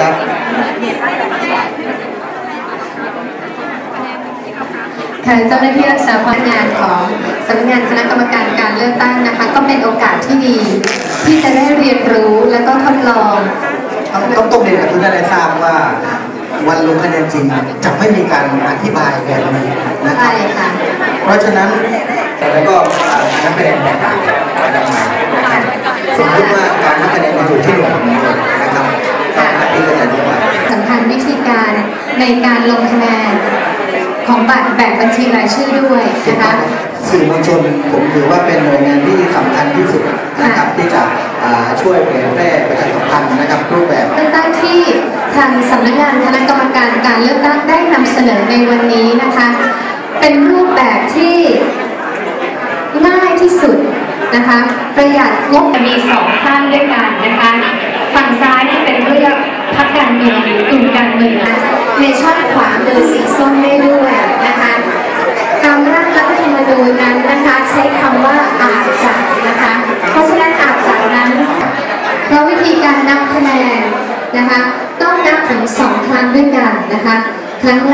ครับทางเจ้าหน้าที่รักษาความงานของสำนักงานคณะกรรมการการเลือกตั้งนะคะ ก็เป็นโอกาสที่ดีที่จะได้เรียนรู้แล้วก็ทดลองต้องต้องต้องเรียนกับทุกท่านได้ทราบว่าวันลงคะแนนจริงจะไม่มีการอธิบายแบบนี้นะครัใช่บค่ะเพราะฉะนั้นแล้วก็นับคะแนนต่างๆนะครับสมมติว่าการนับคะแนนมาถูกที่หนึ่งนะครับก็อันนี้ก็จะดีกว่า สำคัญวิธีการ ในการลงคะแนนของบัตรแบบบัญชีรายชื่อด้วยนะคะสื่อมวลชนผมถือว่าเป็นหน่วยงานที่สำคัญที่สุดนะครับที่จะอ่าช่วยเผยแพร่ประชาสัมพันธ์นะครับรูปแบบเลือกตั้งที่ทางสำนักงานคณะกรรมการการเลือกตั้งได้นำเสนอในวันนี้นะคะ เป็นรูปแบบที่ง่ายที่สุดนะคะประหยัดงบมีสองท่านด้วยกันนะคะฝั่งซ้ายที่เป็นเลือกพรรคการเมืองหรือกลุ่มการเมืองในช่องขวามือสีส้มได้ด้วยนะคะตามร่าง รัฐธรรมนูญนั้นนะคะใช้คำว่าอาจจะนะคะ เพราะฉะนั้นอาจจะนั้น เพราะวิธีการนับคะแนนนะคะ ต้องนับถึงสองครั้งด้วยกันนะคะ ครั้งแรก